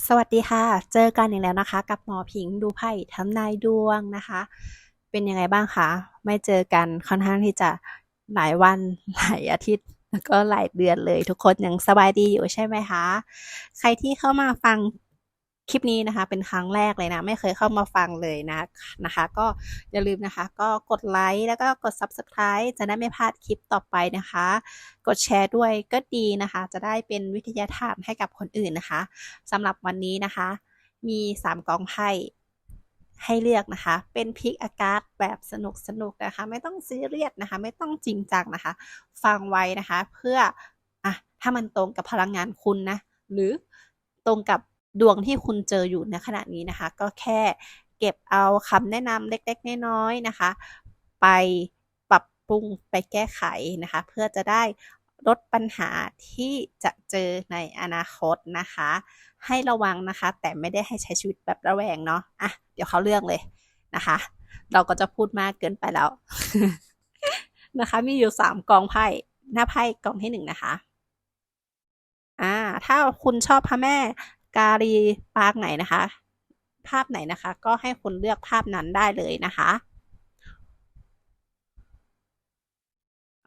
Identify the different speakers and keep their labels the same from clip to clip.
Speaker 1: สวัสดีค่ะ เจอกันอีกแล้วนะคะ กับหมอพิงดูไพ่ทำนายดวงนะคะ เป็นยังไงบ้างคะ ไม่เจอกันค่อนข้างที่จะหลายวันหลายอาทิตย์ แล้วก็หลายเดือนเลย ทุกคนยังสบายดีอยู่ใช่ไหมคะ ใครที่เข้ามาฟัง คลิปนี้นะคะเป็นครั้งแรกเลยนะ ไม่เคยเข้ามาฟังเลยนะนะคะ ก็อย่าลืมนะคะ ก็กดไลค์แล้วก็กด Subscribe จะได้ไม่พลาดคลิปต่อไปนะคะ กดแชร์ด้วยก็ดีนะคะ จะได้เป็นวิทยาทานให้กับคนอื่นนะคะสำหรับวันนี้นะคะ มี 3กองไพ่ให้เลือกนะคะ เป็นพิกอากาศแบบสนุกสนุกนะคะ ไม่ต้องซีเรียสนะคะ ไม่ต้องจริงจังนะคะ ฟังไว้นะคะ เพื่ออะถ้ามันตรงกับพลังงานคุณนะ หรือตรงกับ ดวงที่คุณเจออยู่ในขณะนี้นะคะ ก็แค่เก็บเอาคำแนะนำเล็กๆ น้อยๆนะคะ ไปปรับปรุงไปแก้ไขนะคะ เพื่อจะได้ลดปัญหาที่จะเจอในอนาคตนะคะ ให้ระวังนะคะ แต่ไม่ได้ให้ใช้ชีวิตแบบระแวงเนาะอะเดี๋ยวเขาเรื่องเลยนะคะ เราก็จะพูดมากเกินไปแล้วนะคะ มีอยู่สามกองไพ่หน้าไพ่กองที่หนึ่งนะคะ อ่า ถ้าคุณชอบพระแม่ กาลีปางไหนนะคะ ภาพไหนนะคะ ก็ให้คุณเลือกภาพนั้นได้เลยนะคะ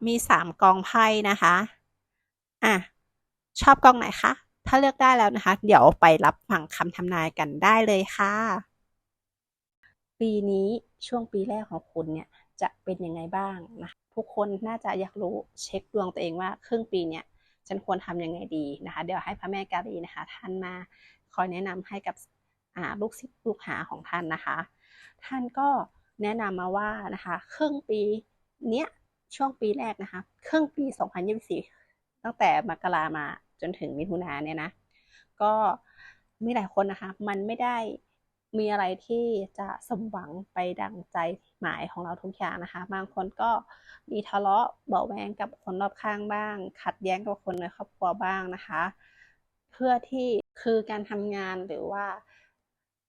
Speaker 1: มีสามกองไพ่นะคะอะชอบกองไหนคะถ้าเลือกได้แล้วนะคะ เดี๋ยวไปรับฟังคำทำนายกันได้เลยค่ะ ปีนี้ช่วงปีแรกของคุณเนี่ยจะเป็นยังไงบ้างนะทุกคนน่าจะอยากรู้เช็คดวงตัวเองว่าครึ่งปีเนี่ย ฉันควรทำยังไงดีนะคะ เดี๋ยวให้พระแม่กาลีนะคะ ท่านมาคอยแนะนำให้กับลูกศิษย์ลูกหาของท่านนะคะ ท่านก็แนะนำมาว่านะคะครึ่งปีเนี้ยช่วงปีแรกนะคะครึ่งปี 2024 ตั้งแต่มกรามาจนถึงมิถุนาเนี่ยนะ ก็มีหลายคนนะคะ มันไม่ได้ มีอะไรที่จะสมหวังไปดังใจหมายของเราทุกอย่างนะคะ บางคนก็มีทะเลาะเบาแวงกับคนรอบข้างบ้าง ขัดแย้งกับคนในครอบครัวบ้างนะคะ เพื่อที่คือการทำงานหรือว่า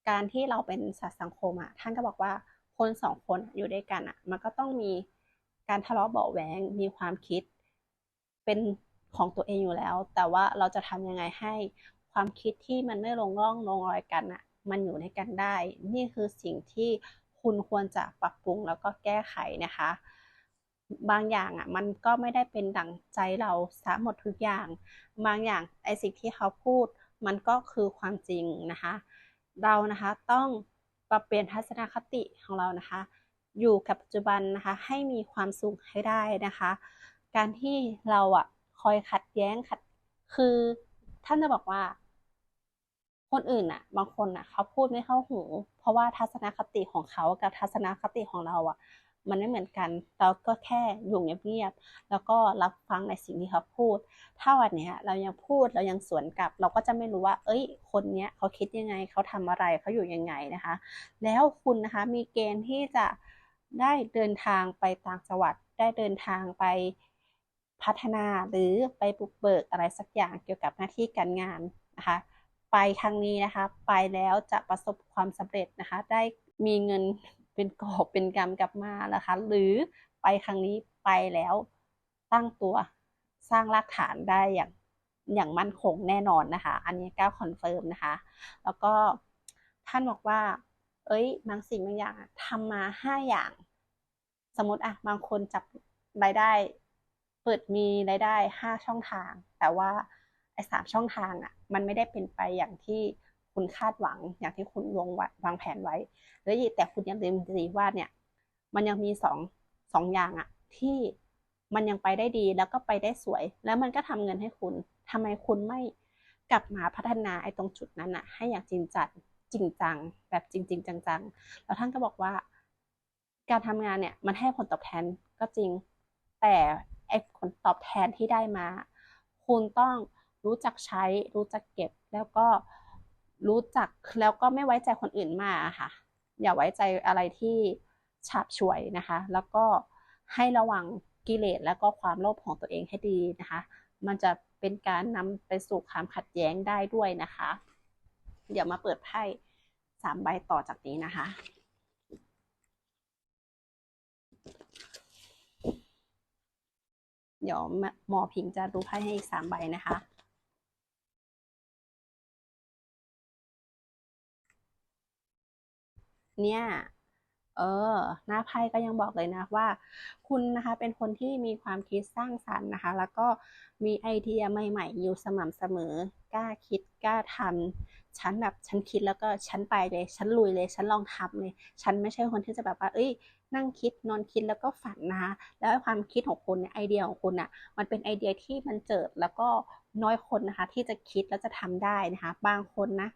Speaker 1: การที่เราเป็นสัตว์สังคมอะท่านก็บอกว่าคนสองคนอยู่ด้วยกันอะ มันก็ต้องมีการทะเลาะเบาแหวงมีความคิดเป็นของตัวเองอยู่แล้ว แต่ว่าเราจะทำยังไงให้ความคิดที่มันไม่ลงร่องลงรอยกันอะ มันอยู่ในกันได้ นี่คือสิ่งที่คุณควรจะปรับปรุงแล้วก็แก้ไขนะคะ บางอย่างอะมันก็ไม่ได้เป็นดั่งใจเราสาหมดทุกอย่าง บางอย่างไอสิ่งที่เขาพูด มันก็คือความจริงนะคะ เรานะคะต้องปรับเปลี่ยนทัศนคติของเรานะคะ อยู่กับปัจจุบันนะคะให้มีความสุขให้ได้นะคะ การที่เราอะคอยขัดแย้งขัดคือท่านจะบอกว่า คนอื่นอะบางคนอะเขาพูดไม่เข้าหู เพราะว่าทัศนคติของเขากับทัศนคติของเราอะมันไม่เหมือนกัน เราก็แค่อยู่เงียบๆ แล้วก็รับฟังในสิ่งที่เขาพูด ถ้าวันนี้เรายังพูดเรายังสวนกลับ เราก็จะไม่รู้ว่า เอ้ย คนเนี้ยเขาคิดยังไง เขาทำอะไร เขาอยู่ยังไงนะคะ แล้วคุณนะคะมีเกณฑ์ที่จะได้เดินทางไปต่างจังหวัด ได้เดินทางไปพัฒนาหรือไปบุกเบิกอะไรสักอย่างเกี่ยวกับหน้าที่การงานนะคะ ไปครั้งนี้นะคะ ไปแล้วจะประสบความสำเร็จนะคะ ได้มีเงินเป็นกอบเป็นกำกลับมานะคะ หรือไปครั้งนี้ไปแล้วตั้งตัวสร้างรากฐานได้อย่างอย่างมั่นคงแน่นอนนะคะ อันนี้ก้าวคอนเฟิร์มนะคะ แล้วก็ท่านบอกว่า เอ้ย บางสิ่งบางอย่างทำมาห้าอย่าง สมมติอะบางคนจับรายได้ เปิดมีรายได้ห้าช่องทาง แต่ว่าไอ้สามช่องทางอะ มันไม่ได้เป็นไปอย่างที่คุณคาดหวัง อย่างที่คุณวงวางแผนไว้แล้วแต่คุณยังลืมดีว่าเนี่ย มันยังมีสองสองอย่างอะที่มันยังไปได้ดีแล้วก็ไปได้สวย แล้วมันก็ทำเงินให้คุณทำไมคุณไม่กลับมาพัฒนาไอ้ตรงจุดนั้นอะให้อย่างจริงจังจริงจัง แบบจริงๆจังๆแล้วท่านก็บอกว่า การทำงานเนี่ยมันให้ผลตอบแทนก็จริง แต่ไอ้ผลตอบแทนที่ได้มา คุณต้อง รู้จักใช้ รู้จักเก็บ แล้วก็รู้จักแล้วก็ไม่ไว้ใจคนอื่นมาค่ะ อย่าไว้ใจอะไรที่ฉาบฉวยนะคะ แล้วก็ให้ระวังกิเลสแล้วก็ความโลภของตัวเองให้ดีนะคะ มันจะเป็นการนำไปสู่ความขัดแย้งได้ด้วยนะคะ เดี๋ยวมาเปิดไพ่สามใบต่อจากนี้นะคะเดี๋ยวหมอพิงจะดูไพ่ให้อีกสามใบนะคะ เนี่ยเออหน้าไพ่ก็ยังบอกเลยนะว่า คุณนะคะเป็นคนที่มีความคิดสร้างสรรค์นะคะ แล้วก็มีไอเดียใหม่ๆ อยู่สม่ำเสมอกล้าคิดกล้าทำฉันแบบฉันคิดแล้วก็ฉันไปเลย ฉันลุยเลย ฉันลองทำเลยฉันไม่ใช่คนที่จะแบบว่า เอ้ย นั่งคิดนอนคิดแล้วก็ฝันนะคะแล้วความคิดของคุณเนี่ยไอเดียของคุณอะมันเป็นไอเดียที่มันเจิดแล้วก็น้อยคนนะคะ ที่จะคิดแล้วจะทำได้นะคะ บางคนนะ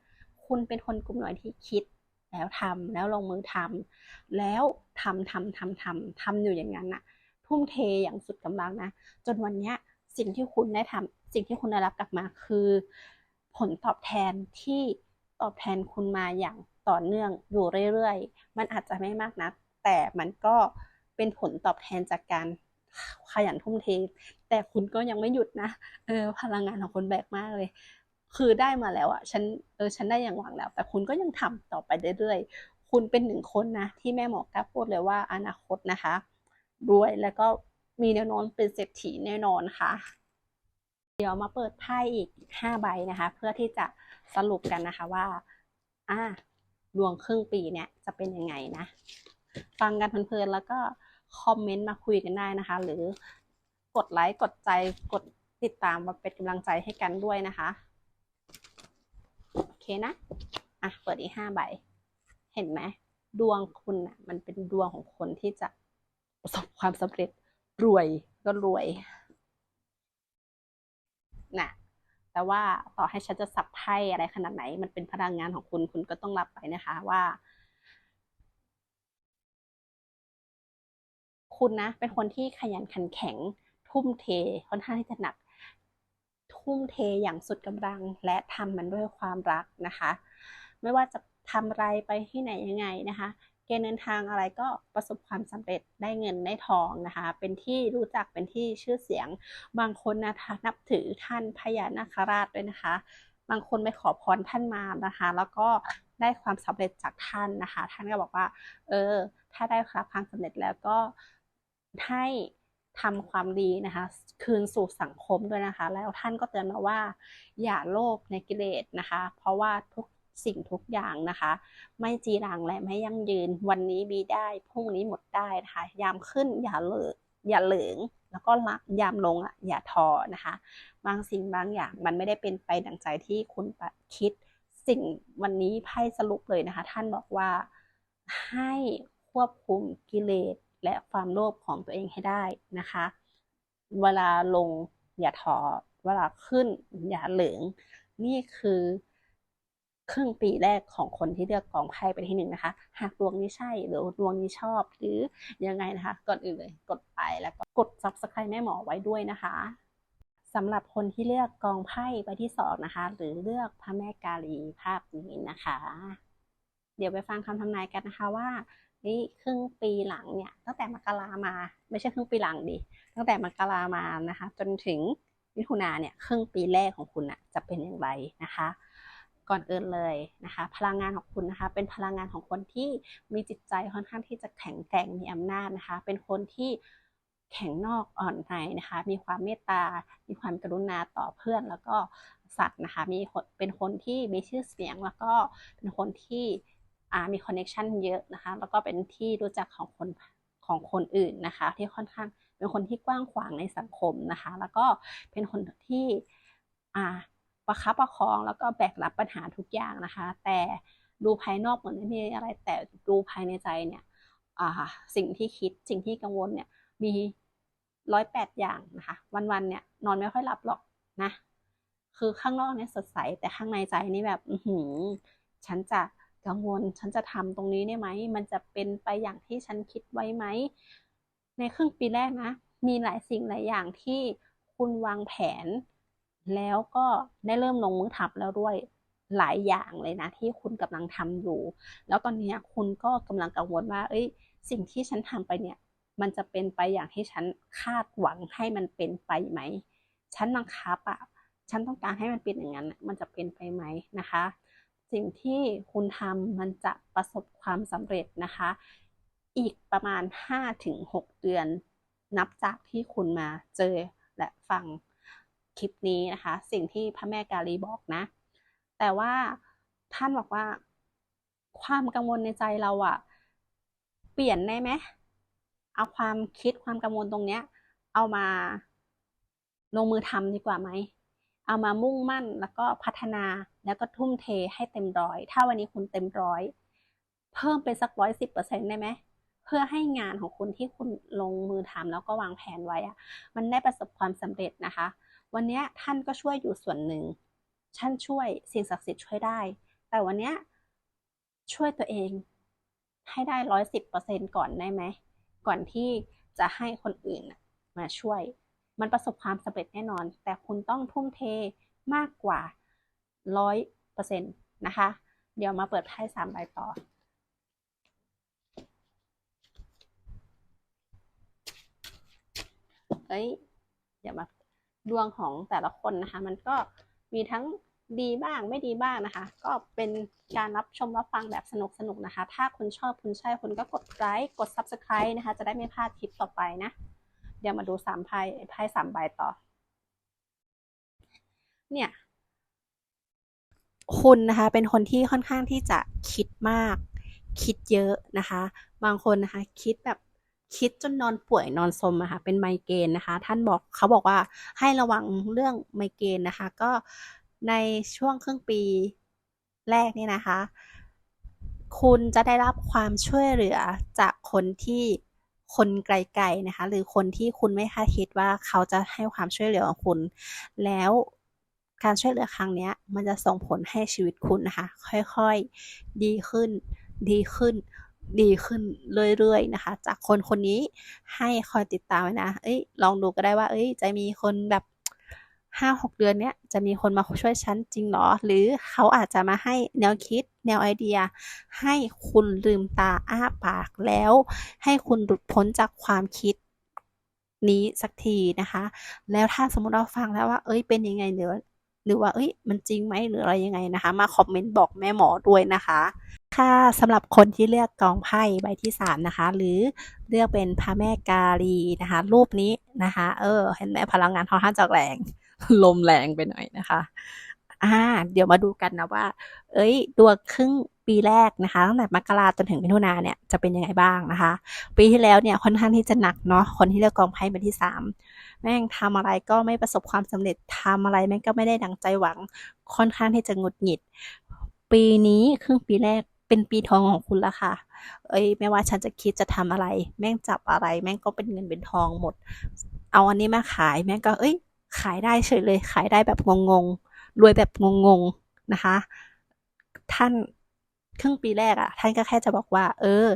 Speaker 1: คุณเป็นคนกลุ่มหน้อยที่คิด แล้วทำแล้วลงมือทำแล้วทำทำทำทำทำอยู่อย่างนั้นน่ะทุ่มเทอย่างสุดกำลังนะ จนวันเนี้ยสิ่งที่คุณได้ทำสิ่งที่คุณได้รับกลับมาคือ ผลตอบแทนที่ตอบแทนคุณมาอย่างต่อเนื่องอยู่เรื่อยๆ มันอาจจะไม่มากนัก แต่มันก็เป็นผลตอบแทนจากการขยันทุ่มเท แต่คุณก็ยังไม่หยุดนะ เออ พลังงานของคุณแบกมากเลย คือได้มาแล้วอะฉันเออฉันได้อย่างหวังแล้ว แต่คุณก็ยังทำต่อไปเรื่อยๆคุณเป็นหนึ่งคนนะ ที่แม่หมอกล้าพูดเลยว่าอนาคตนะคะ รวยแล้วก็มีแนวโน้มเป็นเศรษฐีแน่นอนค่ะ เดี๋ยวมาเปิดไพ่อีกห้าใบนะคะ เพื่อที่จะสรุปกันนะคะว่าอ่าดวงครึ่งปีเนี่ยจะเป็นยังไงนะ ฟังกันเพลินๆแล้วก็คอมเมนต์มาคุยกันได้นะคะ หรือกดไลค์กดใจกดติดตามมาเป็นกำลังใจให้กันด้วยนะคะ นะ อะ เปิดอีกห้าใบ เห็นไหม ดวงคุณอะมันเป็นดวงของคนที่จะประสบความสำเร็จรวยก็รวยนะแต่ว่าต่อให้ฉันจะสับไพ่อะไรขนาดไหน มันเป็นพลังงานของคุณคุณก็ต้องรับไปนะคะว่า คุณนะ เป็นคนที่ขยันขันแข็ง ทุ่มเทค่อนข้างที่จะหนัก ทุ่มเทอย่างสุดกำลัง และทำมันด้วยความรักนะคะ ไม่ว่าจะทำอะไรไปที่ไหนยังไงนะคะ เกณฑ์เดินทางอะไรก็ประสบความสำเร็จได้เงินได้ทองนะคะ เป็นที่รู้จักเป็นที่ชื่อเสียง บางคนนะคะนับถือท่านพญานาคราชด้วยนะคะ บางคนไปขอพรท่านมานะคะ แล้วก็ได้ความสำเร็จจากท่านนะคะ ท่านก็บอกว่า เออ ถ้าได้รับความสำเร็จแล้วก็ให้ ทำความดีนะคะ คืนสู่สังคมด้วยนะคะ แล้วท่านก็เตือนมาว่า อย่าโลภในกิเลสนะคะ เพราะว่าทุกสิ่งทุกอย่างนะคะ ไม่จีรังและไม่ยั่งยืนวันนี้มีได้พรุ่งนี้หมดได้นะคะยามขึ้นอย่าเหลืออย่าเหลืองแล้วก็ละยามลงอะอย่าทอนะคะ บางสิ่งบางอย่างมันไม่ได้เป็นไปดังใจที่คุณคิดสิ่งวันนี้ไพ่สรุปเลยนะคะ ท่านบอกว่าให้ควบคุมกิเลส และความโลภของตัวเองให้ได้นะคะ เวลาลงอย่าถอเวลาขึ้นอย่าเหลือง นี่คือครึ่งปีแรกของคนที่เลือกกองไพ่เป็นที่หนึ่งนะคะ หากดวงนี้ใช่หรือดวงนี้ชอบหรือยังไงนะคะ ก่อนอื่นเลยกดไปแล้วก็กด subscribe แม่หมอไว้ด้วยนะคะสำหรับคนที่เลือกกองไพ่ใบที่สองนะคะ หรือเลือกพระแม่กาลีภาพนี้นะคะ เดี๋ยวไปฟังคำทำนายกันนะคะว่า นี่ครึ่งปีหลังเนี่ยตั้งแต่มกรามา ไม่ใช่ครึ่งปีหลังดิตั้งแต่มกรามานะคะ จนถึงมิถุนาเนี่ยครึ่งปีแรกของคุณอะจะเป็นอย่างไรนะคะ ก่อนอื่นเลยนะคะ พลังงานของคุณนะคะ เป็นพลังงานของคนที่มีจิตใจค่อนข้างที่จะแข็งแกร่งมีอำนาจนะคะ เป็นคนที่แข็งนอกอ่อนในนะคะ มีความเมตตา มีความกรุณาต่อเพื่อนแล้วก็สัตว์นะคะ มีเป็นคนที่มีชื่อเสียงแล้วก็เป็นคนที่ มีคอนเน็ชันเยอะนะคะ แล้วก็เป็นที่รู้จักของคนของคนอื่นนะคะ ที่ค่อนข้างเป็นคนที่กว้างขวางในสังคมนะคะ แล้วก็เป็นคนที่ประคับประคองแล้วก็แบกรับปัญหาทุกอย่างนะคะ แต่ดูภายนอกเหมือนไม่มีอะไร แต่ดูภายในใจเนี่ยสิ่งที่คิดสิ่งที่กังวลเนี่ยมีร้อยแปดอย่างนะคะ วันๆเนี่ยนอนไม่ค่อยหลับหรอกนะ คือข้างนอกเนี่ยสดใสแต่ข้างในใจนี่แบบ อืฉันจะ กังวลฉันจะทำตรงนี้ได้ไหม มันจะเป็นไปอย่างที่ฉันคิดไว้ไหม ในครึ่งปีแรกนะ มีหลายสิ่งหลายอย่างที่คุณวางแผน แล้วก็ได้เริ่มลงมือทำแล้วด้วยหลายอย่างเลยนะ ที่คุณกำลังทำอยู่ แล้วตอนนี้คุณก็กำลังกังวลว่า เอ้ย สิ่งที่ฉันทำไปเนี่ย มันจะเป็นไปอย่างที่ฉันคาดหวังให้มันเป็นไปไหม ฉันบังคับอะฉันต้องการให้มันเป็นอย่างนั้น มันจะเป็นไปไหมนะคะ สิ่งที่คุณทำมันจะประสบความสำเร็จนะคะ อีกประมาณ 5-6 เดือน นับจากที่คุณมาเจอและฟังคลิปนี้นะคะ สิ่งที่พระแม่กาลีบอกนะ แต่ว่าท่านบอกว่า ความกังวลในใจเราอะเปลี่ยนได้ไหมเอาความคิดความกังวลตรงเนี้ย เอามาลงมือทำดีกว่าไหม เอามามุ่งมั่นแล้วก็พัฒนาแล้วก็ทุ่มเทให้เต็มร้อย ถ้าวันนี้คุณเต็มร้อย เพิ่มไปสักร้อยสิบเปอร์เซ็นต์ได้ไหมเพื่อให้งานของคุณที่คุณลงมือทำแล้วก็วางแผนไว้อะมันได้ประสบความสำเร็จนะคะ วันนี้ท่านก็ช่วยอยู่ส่วนหนึ่งท่านช่วยสิ่งศักดิ์สิทธิ์ช่วยได้ แต่วันนี้ช่วยตัวเองให้ได้ร้อยสิบเปอร์เซ็นต์ก่อนได้ไหมก่อนที่จะให้คนอื่นมาช่วย มันประสบความสำเร็จแน่นอน แต่คุณต้องทุ่มเทมากกว่าร้อยเปอร์เซ็นต์นะคะ เดี๋ยวมาเปิดไพ่สามใบต่อเอ้ยเดี๋ยวมาดวงของแต่ละคนนะคะ มันก็มีทั้งดีบ้างไม่ดีบ้างนะคะ ก็เป็นการรับชมรับฟังแบบสนุกสนุกนะคะ ถ้าคุณชอบคุณใช่คุณก็กดไลค์กด subscribe นะคะ จะได้ไม่พลาดคลิปต่อไปนะ เดี๋ยวมาดูสามไพ่ไพ่สามใบต่อ เนี่ย คุณนะคะ เป็นคนที่ค่อนข้างที่จะคิดมาก คิดเยอะนะคะ บางคนนะคะ คิดแบบคิดจนนอนป่วยนอนสมอะค่ะเป็นไมเกรนนะคะ ท่านบอกเขาบอกว่าให้ระวังเรื่องไมเกรนนะคะ ก็ในช่วงครึ่งปีแรกนี่นะคะ คุณจะได้รับความช่วยเหลือจากคนที่ คนไกลๆนะคะ หรือคนที่คุณไม่คาดคิดว่าเขาจะให้ความช่วยเหลือของคุณ แล้วการช่วยเหลือครั้งนี้มันจะส่งผลให้ชีวิตคุณนะคะ ค่อยๆดีขึ้น ดีขึ้น ดีขึ้นเรื่อยๆนะคะ จากคนคนนี้ให้คอยติดตามนะ เอ้ยลองดูก็ได้ว่า เอ้ยจะมีคนแบบ ห้าหกเดือนเนี้ยจะมีคนมาช่วยฉันจริงหรอ หรือเขาอาจจะมาให้แนวคิดแนวไอเดีย ให้คุณลืมตาอ้าปากแล้ว ให้คุณหลุดพ้นจากความคิดนี้สักทีนะคะ แล้วถ้าสมมติเราฟังแล้วว่า เอ้ยเป็นยังไงหรือหรือว่าเอ้ยมันจริงไหมหรืออะไรยังไงนะคะ มาคอมเมนต์บอกแม่หมอด้วยนะคะค่ะสำหรับคนที่เลือกกองไพ่ใบที่สามนะคะ หรือเลือกเป็นพระแม่กาลีนะคะ รูปนี้นะคะ เออ เห็นไหมพลังงานค่อนข้างจะแรง ลมแรงไปหน่อยนะคะ อ่า เดี๋ยวมาดูกันนะว่า เอ้ยดวงครึ่งปีแรกนะคะตั้งแต่มกราจนถึงมิถุนาเนี่ยจะเป็นยังไงบ้างนะคะ ปีที่แล้วเนี่ยค่อนข้างที่จะหนักเนาะคนที่เลือกกองไพ่ใบที่สามแม่งทำอะไรก็ไม่ประสบความสำเร็จทำอะไรแม่งก็ไม่ได้ดังใจหวังค่อนข้างที่จะหงุดหงิด ปีนี้ครึ่งปีแรกเป็นปีทองของคุณละค่ะ เอ้ยไม่ว่าฉันจะคิดจะทำอะไร แม่งจับอะไร แม่งก็เป็นเงินเป็นทองหมด เอาอันนี้มาขายแม่งก็เอ้ย ขายได้เฉยเลย ขายได้แบบงงๆ รวยแบบงงๆ นะคะ ท่านครึ่งปีแรกอะ่ะ ท่านก็แค่จะบอกว่า เออ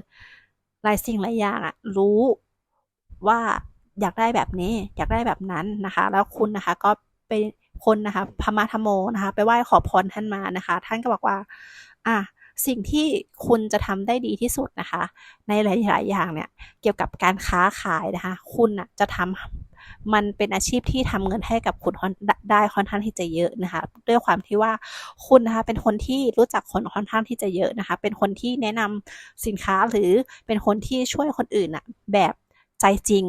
Speaker 1: หลายสิ่งหลายอย่างอะ่ะ รู้ว่าอยากได้แบบนี้ อยากได้แบบนั้นนะคะ แล้วคุณนะคะ ก็เป็นคนนะคะพมาธโมนะคะ ไปไหว้ขอพรท่านมานะคะ ท่านก็บอกว่า อะสิ่งที่คุณจะทำได้ดีที่สุดนะคะ ในหลาย ๆ อย่างเนี่ย เกี่ยวกับการค้าขายนะคะ คุณอะจะทำ มันเป็นอาชีพที่ทำเงินให้กับคุณได้ค่อนข้างที่จะเยอะนะคะ ด้วยความที่ว่าคุณนะคะเป็นคนที่รู้จักคนค่อนข้างที่จะเยอะนะคะ เป็นคนที่แนะนำสินค้าหรือเป็นคนที่ช่วยคนอื่นอะแบบใจจริง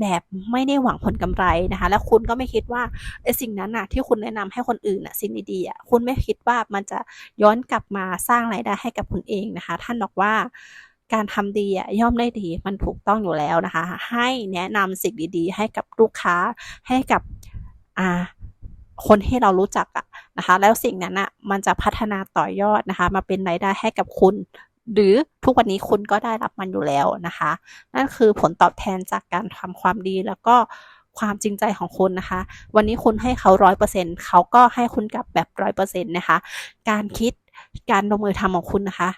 Speaker 1: แบบไม่ได้หวังผลกำไรนะคะ แล้วคุณก็ไม่คิดว่าไอ้สิ่งนั้นน่ะที่คุณแนะนำให้คนอื่นน่ะสิ่งดีๆอะคุณไม่คิดว่ามันจะย้อนกลับมาสร้างรายได้ให้กับคุณเองนะคะ ท่านบอกว่า การทำดีอะย่อมได้ดีมันถูกต้องอยู่แล้วนะคะ ให้แนะนำสิ่งดีๆ ให้กับลูกค้าให้กับอ่าคนที่เรารู้จักอะนะคะ แล้วสิ่งนั้นอะมันจะพัฒนาต่อยอดนะคะ มาเป็นรายได้ให้กับคุณ หรือทุกวันนี้คุณก็ได้รับมันอยู่แล้วนะคะ นั่นคือผลตอบแทนจากการทำความดีแล้วก็ความจริงใจของคุณนะคะ วันนี้คุณให้เขาร้อยเปอร์เซ็นต์เขาก็ให้คุณกลับแบบร้อยเปอร์เซ็นต์นะคะ การคิดการลงมือทำของคุณนะคะ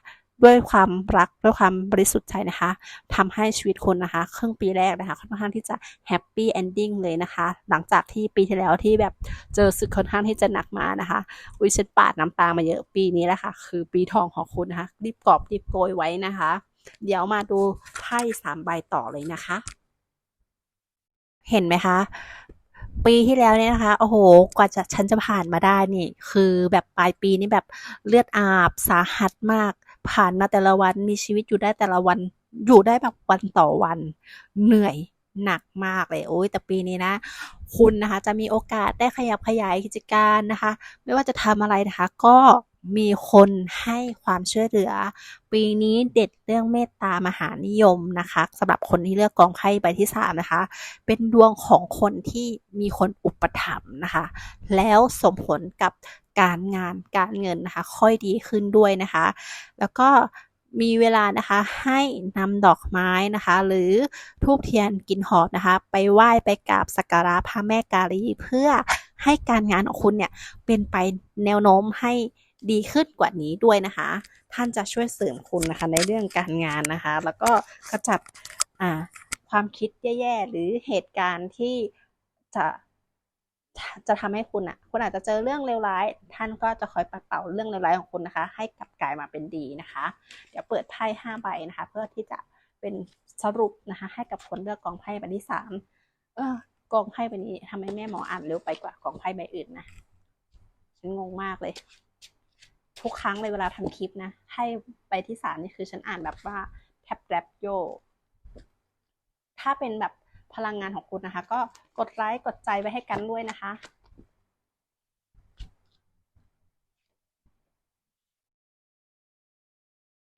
Speaker 1: ด้วยความรักด้วยความบริสุทธิ์ใจนะคะทำให้ชีวิตคุณนะคะ ครึ่งปีแรกนะคะค่อนข้างที่จะแฮปปี้เอนดิ้งเลยนะคะ หลังจากที่ปีที่แล้วที่แบบเจอสึกค่อนข้างที่จะหนักมานะคะวิชันปาดน้ำตามาเยอะปีนี้แหละค่ะ คือปีทองของคุณนะคะ รีบกอบรีบโกยไว้นะคะ เดี๋ยวมาดูไพ่สามใบต่อเลยนะคะ เห็นไหมคะปีที่แล้วเนี่ยนะคะ โอ้โห กว่าจะฉันจะผ่านมาได้นี่ คือแบบปลายปีนี่แบบเลือดอาบสาหัสมาก ผ่านมาแต่ละวันมีชีวิตอยู่ได้แต่ละวันอยู่ได้แบบวันต่อวัน เหนื่อยหนักมากเลยโอ้ยแต่ปีนี้นะ คุณนะคะ จะมีโอกาสได้ขยับขยายกิจการนะคะ ไม่ว่าจะทำอะไรนะคะ ก็มีคนให้ความช่วยเหลือ ปีนี้เด็ดเรื่องเมตตามหานิยมนะคะสำหรับคนที่เลือกกองไพ่ใบที่สามนะคะ เป็นดวงของคนที่มีคนอุปถัมภ์นะคะ แล้วสมผลกับ การงานการเงินนะคะ ค่อยดีขึ้นด้วยนะคะ แล้วก็มีเวลานะคะให้นำดอกไม้นะคะ หรือทูบเทียนกินหอมนะคะ ไปไหว้ไปกราบสักการะพระแม่กาลีเพื่อให้การงานของคุณเนี่ยเป็นไปแนวโน้มให้ดีขึ้นกว่านี้ด้วยนะคะ ท่านจะช่วยเสริมคุณนะคะในเรื่องการงานนะคะ แล้วก็ขจัดความคิดแย่ๆ หรือเหตุการณ์ที่จะ จะทำให้คุณอะ คุณอาจจะเจอเรื่องเลวร้าย ท่านก็จะคอยปัดเป่าเรื่องเลวร้ายของคุณนะคะ ให้กลับกลายมาเป็นดีนะคะ เดี๋ยวเปิดไพ่ห้าใบนะคะ เพื่อที่จะเป็นสรุปนะคะ ให้กับคนเลือกกองไพ่ใบที่สามเออกองไพ่ใบนี้ทำไมแม่หมออ่านเร็วไปกว่ากองไพ่ใบอื่นนะฉันงงมากเลย ทุกครั้งเลยเวลาทำคลิปนะไพ่ใบที่สามนี่คือฉันอ่านแบบว่าแทบแรปโยถ้าเป็นแบบ พลังงานของคุณนะคะ ก็กดไลค์กดใจไว้ให้กันด้วยนะคะ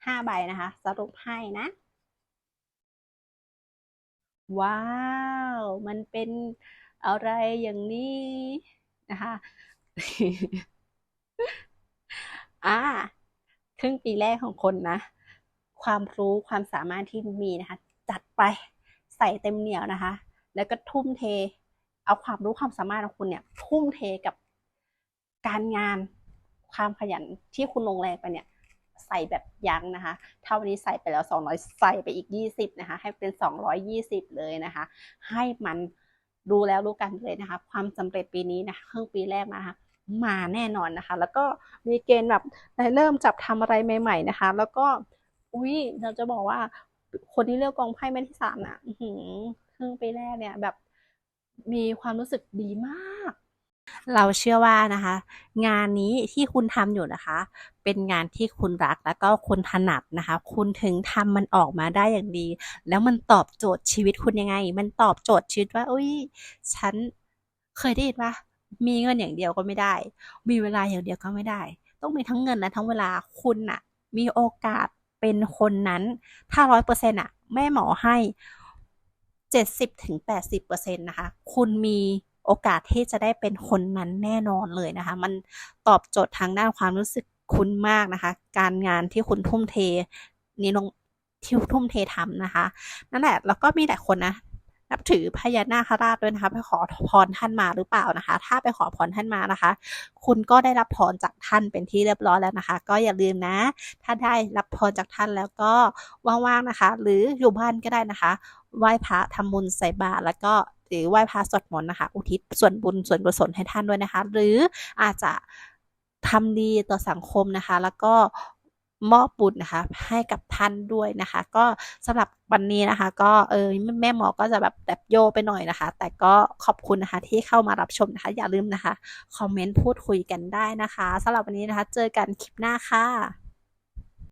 Speaker 1: ห้าใบนะคะ สรุปให้นะ ว้าว มันเป็นอะไรอย่างนี้นะคะอ่าครึ่งปีแรกของคนนะ ความรู้ความสามารถที่มีนะคะ จัดไป ใส่เต็มเหนียวนะคะ แล้วก็ทุ่มเท เอาความรู้ความสามารถของคุณเนี่ยทุ่มเทกับการงานความขยันที่คุณลงแรงไปเนี่ยใส่แบบยั้งนะคะ ถ้าวันนี้ใส่ไปแล้ว 200 ใส่ไปอีก 20 นะคะ ให้เป็น 220 เลยนะคะ ให้มันรู้แล้วรู้กันเลยนะคะ ความสำเร็จปีนี้นะคะครึ่งปีแรกนะคะมาแน่นอนนะคะ แล้วก็มีเกณฑ์แบบได้เริ่มจับทำอะไรใหม่ ๆ นะคะ แล้วก็อุ้ยเราจะบอกว่า คนที่เลือกกองไพ่แม่ที่สามนะครึ่งไปแรกเนี่ยแบบมีความรู้สึกดีมาก เราเชื่อว่านะคะ งานนี้ที่คุณทำอยู่นะคะ เป็นงานที่คุณรักแล้วก็คุณถนัดนะคะ คุณถึงทำมันออกมาได้อย่างดี แล้วมันตอบโจทย์ชีวิตคุณยังไง มันตอบโจทย์ชีวิตว่าอุ้ยฉันเคยได้ยินว่ามีเงินอย่างเดียวก็ไม่ได้ มีเวลาอย่างเดียวก็ไม่ได้ ต้องมีทั้งเงินและทั้งเวลาคุณอะมีโอกาส เป็นคนนั้น ถ้าร้อยเปอร์เซ็นต์อะแม่หมอให้เจ็ดสิบถึงแปดสิบเปอร์เซ็นต์นะคะ คุณมีโอกาสที่จะได้เป็นคนนั้นแน่นอนเลยนะคะ มันตอบโจทย์ทางด้านความรู้สึกคุณมากนะคะ การงานที่คุณทุ่มเทนี่ลงที่ทุ่มเททำนะคะ นั่นแหละ แล้วก็มีหลายคนนะ นับถือพญานาคราชด้วยนะคะไปขอพรท่านมาหรือเปล่านะคะ ถ้าไปขอพรท่านมานะคะ คุณก็ได้รับพรจากท่านเป็นที่เรียบร้อยแล้วนะคะ ก็อย่าลืมนะ ถ้าได้รับพรจากท่านแล้วก็ว่างๆนะคะ หรืออยู่บ้านก็ได้นะคะไหว้พระทำบุญใส่บาตรแล้วก็หรือไหว้พระสวดมนต์นะคะ อุทิศส่วนบุญส่วนกุศลให้ท่านด้วยนะคะ หรืออาจจะทำดีต่อสังคมนะคะ แล้วก็ มอบบุญนะคะ ให้กับท่านด้วยนะคะ ก็สำหรับวันนี้นะคะ ก็เออแม่หมอก็จะแบบแบบโยไปหน่อยนะคะ แต่ก็ขอบคุณนะคะที่เข้ามารับชมนะคะ อย่าลืมนะคะคอมเมนต์พูดคุยกันได้นะคะสำหรับวันนี้นะคะ เจอกันคลิปหน้าค่ะ